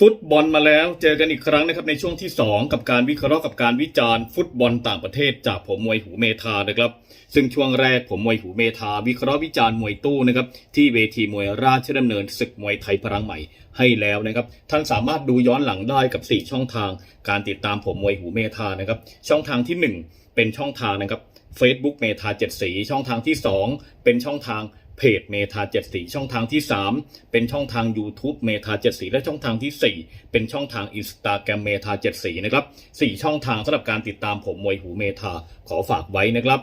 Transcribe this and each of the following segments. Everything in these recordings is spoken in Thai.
ฟุตบอลมาแล้วเจอกันอีกครั้งนะครับในช่วงที่ 2 กับการวิเคราะห์กับการวิจารณ์ฟุตบอลต่างประเทศจากผมมวยหูเมธานะครับ ซึ่งช่วงแรกผมมวยหูเมธาวิเคราะห์วิจารณ์มวยตู้นะครับที่เวทีมวยราชดำเนินศึกมวยไทยพลังใหม่ให้แล้วนะครับท่านสามารถดูย้อนหลังได้กับ 4 ช่องทาง การติดตามผมมวยหูเมธานะครับช่องทางที่ 1 เป็นช่องทางนะครับ Facebook เมธาเจ็ดสีช่องทางที่ 2 เป็นช่องทาง เพจเมธาเจ็ดสีช่องทางที่ 3 เป็นช่องทาง YouTube เมธาเจ็ดสีและช่องทางทีสี่ 4 เป็นช่องทาง Instagram เมธาเจ็ดสีนะครับสี่ช่องทางสำหรับการติดตามผมมวยหูเมธาขอฝากไว้นะครับ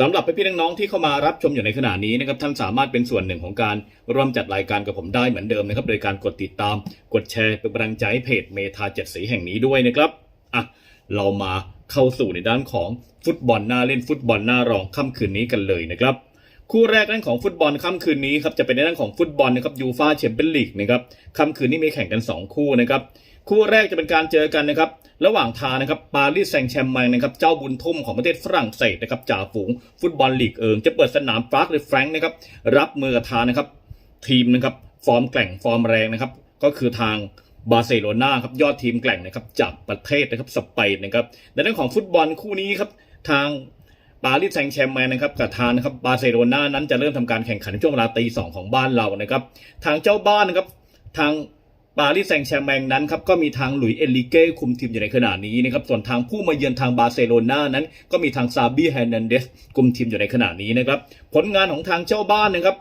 สำหรับพี่น้องๆที่เข้ามารับชมอยู่ในขณะนี้นะครับท่านสามารถเป็นส่วนหนึ่งของการร่วมจัดรายการกับผมได้เหมือนเดิมนะครับ โดยการกดติดตามกดแชร์เป็นกำลังใจให้เพจเมธาเจ็ดสีแห่งนี้ด้วยนะครับอะเรามาเข้าสู่ในด้านของฟุตบอลหน้าเล่นฟุตบอลหน้ารองค่ำคืนนี้กันเลยนะครับ คู่แรกด้านของฟุตบอลค่ำคืนนี้ครับจะเป็นในด้านของฟุตบอลนะครับยูฟาแชมเปี้ยนลีกนะครับค่ำคืนนี้มีแข่งกัน 2 คู่นะครับคู่แรกจะเป็นการเจอกันนะครับระหว่างทางนะครับปารีสแซงต์แชร์แมงนะครับเจ้าบุญทุ่มของประเทศฝรั่งเศสนะครับจ่าฝูงฟุตบอลลีกเอิงจะเปิดสนามปาร์คเดแฟรงค์นะครับรับมือกับทางนะครับทีมนะครับฟอร์มแกร่งฟอร์มแรงนะครับก็คือทางบาร์เซโลนาครับยอดทีมแกร่งนะครับจากประเทศนะครับสเปนนะครับในเรื่องของฟุตบอลคู่นี้ครับทาง ปารีสแซงต์แชร์แมงนะครับกับทางนะครับบาร์เซโลนานั้นจะเริ่มทำการแข่งขันในช่วงเวลาตีสองของบ้านเรานะครับ ทางเจ้าบ้านนะครับทางปารีสแซงต์แชร์แมงนั้นครับก็มีทางหลุยส์เอลิเก้คุมทีมอยู่ในขณะนี้นะครับส่วนทางผู้มาเยือนทางบาร์เซโลนานั้น ก็มีทางซาบีแฮร์นันเดสคุมทีมอยู่ในขณะนี้นะครับผลงานของทางเจ้าบ้านนะครับ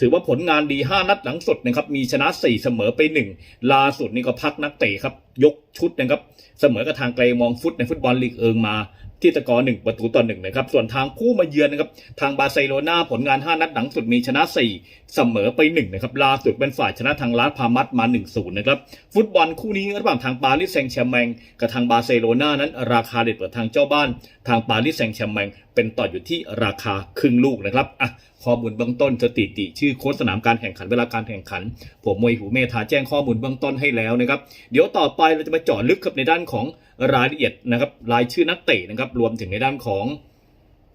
ถือว่าผลงานดี 5 นัดหลังสุดนะครับมีชนะ 4 เสมอไป 1ล่าสุดนี่ก็พักนักเตะครับยกชุดนะครับเสมอกับทางไกลมองฟุตในฟุตบอลลีกเอิงมา ที่ตะกอร์หนึ่งประตูต่อหนึ่งนะครับ ส่วนทางผู้มาเยือนนะครับ ทางบาร์เซโลนาผลงาน 5 นัดหลังสุดมีชนะ 4 เสมอไป 1 นะครับ ล่าสุดเป็นฝ่ายชนะทางลาสพามัสมา 1-0 นะครับ ฟุตบอลคู่นี้ระหว่างทางปารีสแซงต์แชร์แมงกับทางบาร์เซโลนานั้น ราคาเด็ดกว่าทางเจ้าบ้าน ทางปารีสแซงต์แชร์แมงเป็นต่ออยู่ที่ราคาครึ่งลูกนะครับอะ ข้อมูลเบื้องต้นสถิติ ชื่อโค้ชสนามการแข่งขันเวลาการแข่งขัน ผมมวยหูเมธาแจ้งข้อมูลเบื้องต้นให้แล้วนะครับเดี๋ยวต่อไปเราจะมาเจาะลึกกับในด้านของรายละเอียดนะครับรายชื่อนักเตะนะครับรวมถึงในด้านของ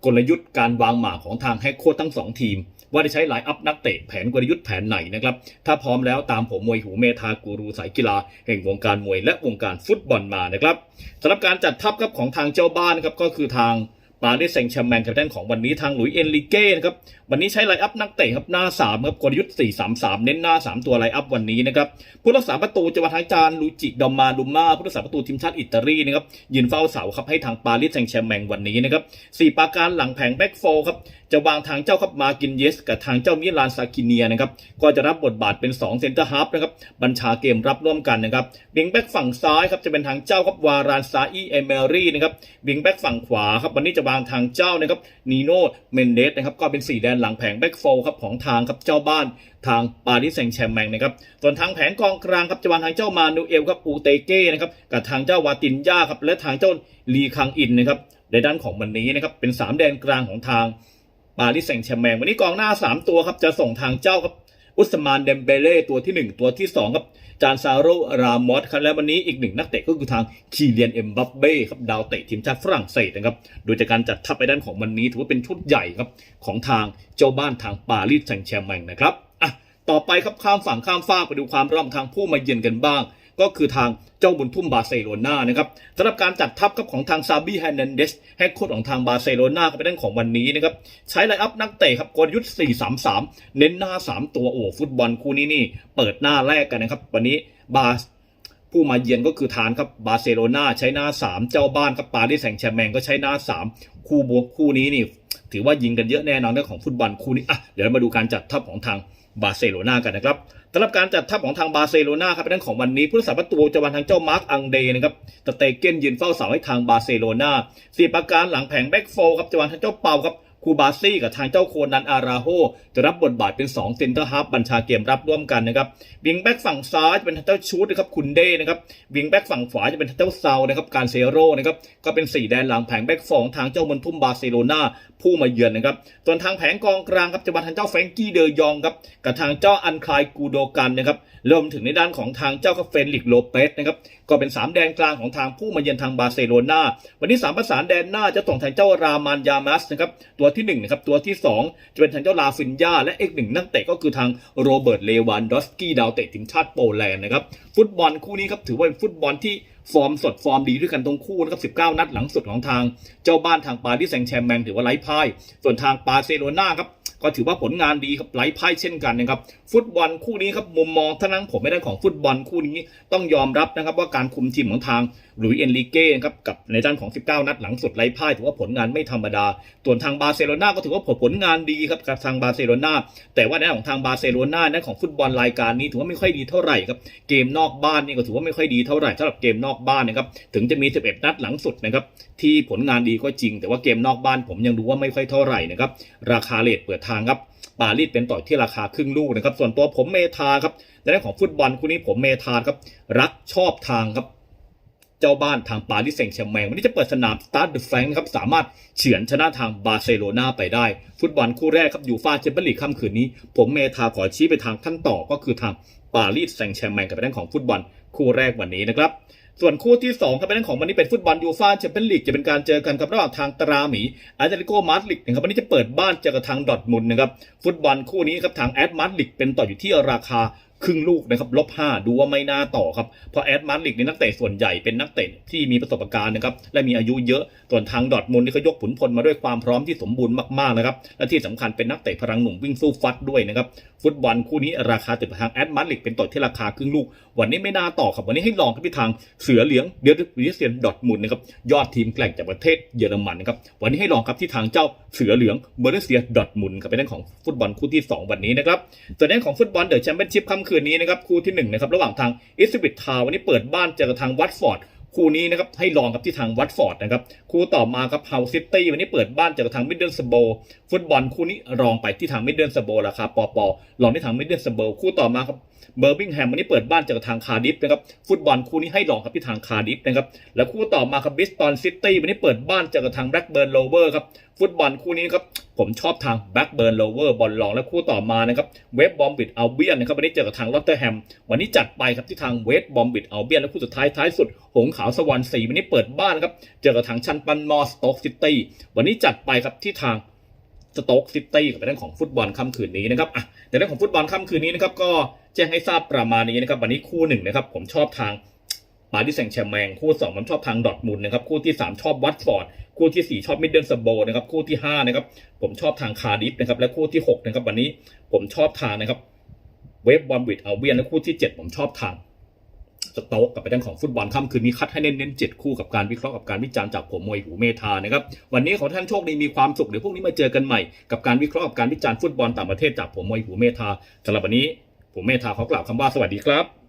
กลยุทธ์การวางหมากของทางแฮกโค้ชทั้งสองทีม ว่าได้ใช้ไลน์อัพนักเตะแผนกลยุทธ์แผนไหนนะครับถ้าพร้อมแล้วตามผมมวยหูเมธากูรูสายกีฬา แห่งวงการมวยและวงการฟุตบอลมานะครับสำหรับการจัดทัพครับของทางเจ้าบ้านนะครับก็คือทาง ปารีสแซงต์แชร์แมงครับด้านของวันนี้ทางหลุยส์เอนริเก้นะครับวันนี้ใช้ไลอัพนักเตะครับหน้า3ครับกลยุทธ์4-3-3 เน้นหน้า 3 ตัวไลอัพวันนี้นะครับผู้รักษาประตูจะมาทางจานลูจิดอมมาดุมมาผู้รักษาประตูทีมชาติอิตาลีนะครับยืนเฝ้าเสาครับให้ทางปารีสแซงต์แชร์แมงวันนี้นะครับสี่ปราการหลังแผงแบ็กโฟครับจะวางทางเจ้าครับมากินเยส กับทางเจ้ามิลานซากิเนียนะครับก็จะรับบทบาทเป็น2เซนเตอร์ฮาร์ฟนะครับบัญชาเกมรับร่วมกันนะครับบิงแบ็กฝั่งซ้ายครับจะเป็นทางเจ้าครับวารานซาอีเอเมรี่นะครับบิงแบ็กฝั่งขวาครับวันนี้จะวางทางเจ้านะครับนีโน่เมนเดสนะครับก็เป็นสี่แดนหลังแผงแบ็กโฟครับของทางครับเจ้าบ้านทางปารีสแซงต์แชร์แมงนะครับส่วนทางแผงกองกลางครับจะวางทางเจ้ามานูเอลครับอูเตเก้นะครับกับทางเจ้าวาตินยาครับและทางเจ้าลีคังอินนะครับในด้านของวันนี้นะครับเป็นสามแดนกลางของทางปารีสแซงต์แชร์แมงวันนี้กองหน้า 3 ตัวครับจะส่งทางเจ้าครับ อุสมานเดมเบเล่ตัวทีหนึ่1 ตัวที่2ครับจานซาโรรามอสครับและวันนี้อีกหนึ่งนักเตะก็คือทางคีเลียนเอ็มบัปเบ้ครับดาวเตะทีมชาติฝรั่งเศสนะครับโดยจากการจัดทัพไปด้านของวันนี้ ถือว่าเป็นชุดใหญ่ครับของทางเจ้าบ้านทางปารีสแซงต์แชร์แมงนะครับอะต่อไปครับข้ามฝั่งข้ามฟากไปดูความร่ำทางผู้มาเยือนกันบ้าง ก็คือทางเจ้าบุญทุ่มบาร์เซโลนานะครับสำหรับการจัดทัพครับของทางซาบีแฮนนันเดสแฮกโค้ชของทางบาร์เซโลนาเป็นด้านของวันนี้นะครับใช้ไลน์อัพนักเตะครับกลยุทธ์ 4-3-3 เน้นหน้า 3 ตัวโอ้ฟุตบอลคู่นี้นี่เปิดหน้าแรกกันนะครับ วันนี้บาร์ผู้มาเยือนก็คือทานครับบาร์เซโลนาใช้หน้า 3 เจ้าบ้านครับปารีสแซงต์แชร์แมงก็ใช้หน้า 3 คู่บวกคู่นี้นี่ถือว่ายิงกันเยอะแน่นอนเรื่องของฟุตบอลคู่นี้อะเดี๋ยวมาดูการจัดทัพของทาง บาร์เซโลนากันนะครับสำหรับการจัดทัพของทางบาร์เซโลนาครับเป็นเรื่องของวันนี้ผู้รักษาประตูจะวันทางเจ้ามาร์กอังเดนะครับสเตเกนยืนเฝ้าเสาให้ทางบาร์เซโลนาสี่ประการหลังแผงแบ็กโฟครับจะวันทางเจ้าเปาครับ คูบาซี่กับทางเจ้าโคนันอาราโฮจะรับบทบาทเป็น2เซนเตอร์ฮาร์ฟบัญชาเกมรับร่วมกันนะครับวิงแบ็กฝั่งซ้ายจะเป็นทางเจ้าชูดนะครับคุณเด้นะครับวิงแบ็กฝั่งขวาจะเป็นทางเจ้าเซานะครับการเซโร่นะครับก็เป็นสีแดนหลังแผงแบ็กฟองทางเจ้ามันทุ่มบาร์เซโลนาผู้มาเยือนนะครับส่วนทางแผงกองกลางครับจะมาทางเจ้าแฟรงกี้เดยองครับกับทางเจ้าอันคลายกูโดกันนะครับรวมถึงในด้านของทางเจ้าคาเฟนลิกโลเปสนะครับก็เป็น 3 แดนกลางของทางผู้มาเยือนทางบาร์เซโลนาวันนี้3ประสานแดนหน้าจะส่งทางเจ้ารามานยามัสนะครับตัวที่1นะครับตัวที่ 2 จะเป็นทางเจ้าลาฟินยาและอีกหนึ่งนักเตะก็คือทางโรเบิร์ตเลวันดอสกี้ดาวเตะทีมชาติโปแลนด์นะครับฟุตบอลคู่นี้ครับถือว่าเป็นฟุตบอลที่ฟอร์มสดฟอร์มดีด้วยกันตรงคู่นะครับ19 นัดหลังสุดของทาง เจ้าบ้านทางปารีสแซงต์แชร์แมงถือว่าไร้พ่าย ส่วนทางปาร์เซโลนาครับ ก็ถือว่าผลงานดีครับไร้พ่เช่นกันนะครับ ฟุตบอลคู่นี้ครับมุมมองท่านั้นผมไม่ได้ของฟุตบอลคู่นี้ต้องยอมรับนะครับว่าการคุมทีมของทางหลุยเอนริเก้ครับกับในด้านของ 19 นัดหลังสุดไร้พ่ายถือว่าผลงานไม่ธรรมดา ส่วนทางบาร์เซโลนาก็ถือว่าผลงานดีครับกับทางบาร์เซโลนาแต่ว่าในด้านของทางบาร์เซโลนาในด้านของฟุตบอลรายการนี้ถือว่าไม่ค่อยดีเท่าไหร่ครับเกมนอกบ้านนี่ก็ถือว่าไม่ค่อยดีเท่าไหร่สำหรับเกมนอกบ้านนะครับถึงจะมี 11 นัดหลังสุดนะครับที่ผลงานดีก็จริง แต่ว่าเกมนอกบ้านผมยังดูว่าไม่ค่อยเท่าไหร่นะครับราคาเลทเปิดทางครับปารีสเป็นต่อที่ราคาครึ่งลูกนะครับ ส่วนตัวผมเมทาครับในด้านของฟุตบอลคู่นี้ผมเมทาครับ รักชอบทางครับ เจ้าบ้านทางปารีสแซงต์แชร์แมงวันนี้จะเปิดสนามสตาร์ดเดอะแฟรงค์ครับ สามารถเฉือนชนะทางบาร์เซโลนาไปได้ ฟุตบอลคู่แรกครับยูฟาแชมเปี้ยนลีกค่ำคืนนี้ ผมเมทาขอชี้ไปทางท่านต่อก็คือทางปารีสแซงต์แชร์แมงกับเป็นด้านของฟุตบอลคู่แรกวันนี้นะครับ ส่วนคู่ที่2ครับเป็นเรื่องของวันนี้เป็นฟุตบอลยูฟ่าแชมเปี้ยนลีกจะเป็นการเจอกันครับระหว่างทางตราหมีอาร์เจลิโกมาดริดนะครับวันนี้จะเปิดบ้านเจอกับทางดอทมุนด์นะครับฟุตบอลคู่นี้ครับทางแอดมาดริดเป็นต่ออยู่ที่ราคา ครึ่งลูกนะครับลบ5ดูว่าไม่น่าต่อครับเพราะแอดมาริดนี่นักเตะส่วนใหญ่เป็นนักเตะที่มีประสบการณ์นะครับและมีอายุเยอะส่วนทางดอทมุนนี่เขายกขุนพลมาด้วยความพร้อมที่สมบูรณ์มากๆนะครับและที่สำคัญเป็นนักเตะพลังหนุ่มวิ่งสู้ฟัดด้วยนะครับฟุตบอลคู่นี้ราคาติดทางแอดมาริดเป็นต่อที่ราคาครึ่งลูก วันนี้ไม่น่าต่อครับวันนี้ให้ลองครับที่ทางเสือเหลืองเดียร์วิเซียนดอทมุนนะครับยอดทีมแกร่งจากประเทศเยอรมันนะครับวันนี้ให้ลองครับที่ทางเจ้าเสือเหลืองเบอร์เซียดอทมุนครับเป็นเรื่องของฟุตบอลคู่ที่ 2 วันนี้นะครับส่วนเรื่องของฟุตบอลเดอะแชมเปี้ยนชิพค่ำคืนนี้นะครับคู่ที่1นะครับระหว่างทางอิสบิททาววันนี้เปิดบ้านเจอกับทางวัตฟอร์ดคู่นี้นะครับให้ลองกับที่ทางวัตฟอร์ดนะครับคู่ต่อมาครับเฮาซิตี้วันนี้เปิดบ้านเจอกับทางมิดเดิลสโบฟุตบอลคู่นี้รองไปที่ทางมิดเดิลสโบราคาปอปอลองที่ทางมิดเดิลสโบคู่ต่อมาครับ เบอร์บิงแฮมวันนี้เปิดบ้านเจอกับทางคาร์ดิฟนะครับฟุตบอลคู่นี้ให้ลองครับที่ทางคาร์ดิฟนะครับแล้วคู่ต่อมาครับบิสตันซิตี้วันนี้เปิดบ้านเจอกับทางแบล็กเบิร์นโลเวอร์ครับฟุตบอลคู่นี้ครับผมชอบทางแบล็กเบิร์นโลเวอร์บอลลองและคู่ต่อมานะครับเวฟบอมบิดอัลเบียนนะครับวันนี้เจอกับทางลอตเตอร์แฮมวันนี้จัดไปครับที่ทางเวฟบอมบิดอัลเบียนและคู่สุดท้ายท้ายสุด หงส์ขาวสวรรค์สีวันนี้เปิดบ้านครับเจอกับทางชันปันมอสโต๊กซิตี้วันนี้จัดไปครับที่ทางสโต๊กซิตี้กับเรื่องของฟุตบอลค่ำคืนนี้นะครับอะ ในเรื่องของฟุตบอลค่ำคืนนี้นะครับก็แจ้งให้ทราบประมาณนี้นะครับวันนี้คู่หนึ่งนะครับผมชอบทางปารีสแซงต์แชร์แมงคู่สองผมชอบทางดอทมุนนะครับคู่ที่สามชอบวัตฟอร์ดคู่ที่สี่ชอบมิดเดิลสโบนะครับคู่ที่ห้านะครับผมชอบทางคาร์ดิฟนะครับและคู่ที่หกนะครับวันนี้ผมชอบทางนะครับเวฟบอมบิดเอาเวียนและคู่ที่เจ็ดผมชอบทาง สโต๊กกับไปด้านของฟุตบอลค่ำคืนนี้คัดให้เน้นๆเจ็ดคู่กับการวิเคราะห์กับการวิจารณ์จากผมมวยหูเมธานะครับวันนี้ขอท่านโชคดีมีความสุขเดี๋ยวพรุ่งนี้มาเจอกันใหม่กับการวิเคราะห์กับการวิจารณ์ฟุตบอลต่างประเทศจากผมมวยหูเมธาสำหรับวันนี้ผมเมธาขอกล่าวคำว่าสวัสดีครับ